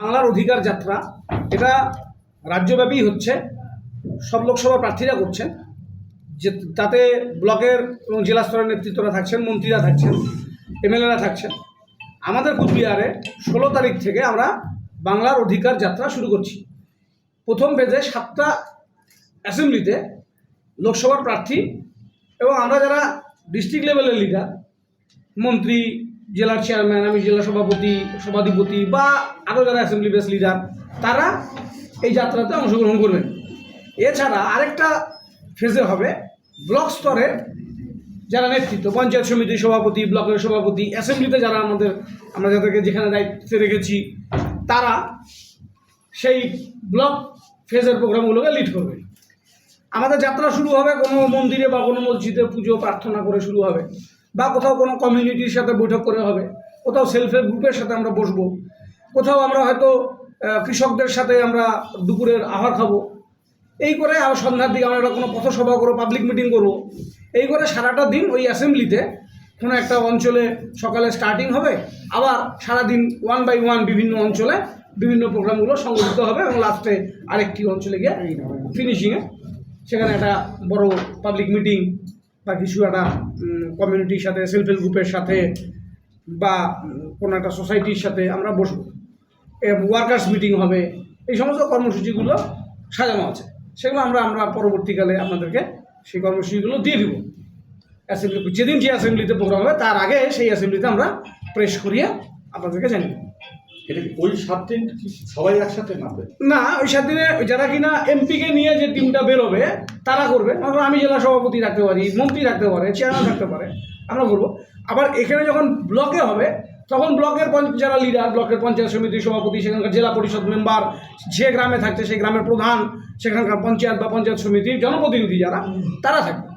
বাংলার অধিকার যাত্রা, এটা রাজ্যব্যাপী হচ্ছে, সব লোকসভা প্রার্থীরা করছেন, যে তাতে ব্লকের এবং জেলা স্তরের নেতৃত্বরা থাকছেন, মন্ত্রীরা থাকছেন, এমএলএরা থাকছেন। আমাদের কুচবিহারে ষোলো তারিখ থেকে আমরা বাংলার অধিকার যাত্রা শুরু করছি। প্রথম পেজে সাতটা অ্যাসেম্বলিতে লোকসভার প্রার্থী এবং আমরা যারা ডিস্ট্রিক্ট লেভেলের লিডার মন্ত্রী জেলার চেয়ারম্যান আমি জেলা সভাপতি, সভাধিপতি বা আরও যারা অ্যাসেম্বলি বেস লিডার তারা এই যাত্রাতে অংশগ্রহণ করবেন। এছাড়া আরেকটা ফেজে হবে ব্লক স্তরের যারা নেতৃত্ব, পঞ্চায়েত সমিতির সভাপতি, ব্লকের সভাপতি অ্যাসেম্বলিতে যারা আমাদের, আমরা যাদেরকে যেখানে দায়িত্বে রেখেছি, তারা সেই ব্লক ফেজের প্রোগ্রামগুলোকে লিড করবে আমাদের যাত্রা শুরু হবে কোনো মন্দিরে বা কোনো মসজিদে পুজো, প্রার্থনা করে শুরু হবে। বা কোথাও কোনো কমিউনিটির সাথে বৈঠক করে হবে, কোথাও সেলফ হেল্প গ্রুপের সাথে আমরা বসবো, কোথাও আমরা হয়তো কৃষকদের সাথে আমরা দুপুরের আহার খাব। এই করে আবার সন্ধ্যার দিকে আমরা একটা কোনো পথসভা করব পাবলিক মিটিং করব। এই করে সারাটা দিন ওই অ্যাসেম্বলিতে কোনো একটা অঞ্চলে সকালে স্টার্টিং হবে, আবার সারাদিন ওয়ান বাই ওয়ান বিভিন্ন অঞ্চলে বিভিন্ন প্রোগ্রামগুলো সংগঠিত হবে এবং লাস্টে আরেকটি অঞ্চলে গিয়ে ফিনিশিংয়ে সেখানে একটা বড় পাবলিক মিটিং বা কিছু একটা কমিউনিটির সাথে সেলফ হেল্প গ্রুপের সাথে বা কোনো একটা সোসাইটির সাথে আমরা বসবো। ওয়ার্কার্স মিটিং হবে, এই সমস্ত কর্মসূচিগুলো সাজানো আছে। সেগুলো আমরা আমরা পরবর্তীকালে আপনাদেরকে সেই কর্মসূচিগুলো দিয়ে দিব। অ্যাসেম্বলি যেদিন যে অ্যাসেম্বলিতে প্রোগ্রাম হবে, তার আগে সেই অ্যাসেম্বলিতে আমরা প্রেস করিয়ে আপনাদেরকে জানিয়ে এটা ওই সাত দিন সবাই একসাথে নামবে? না ওই সাত দিনে যারা কিনা এমপিকে নিয়ে যে টিমটা বেরোবে তারা করবে। আমি জেলা সভাপতি রাখতে পারি মন্ত্রী রাখতে পারে চেয়ারম্যান রাখতে পারে আমরা করব। আবার এখানে যখন ব্লকে হবে তখন ব্লকের পঞ্চ- যারা লিডার ব্লকের পঞ্চায়েত সমিতির সভাপতি সেখানকার জেলা পরিষদ মেম্বার যে গ্রামে থাকছে সেই গ্রামের প্রধান সেখানকার পঞ্চায়েত বা পঞ্চায়েত সমিতির জনপ্রতিনিধি যারা তারা থাকবে।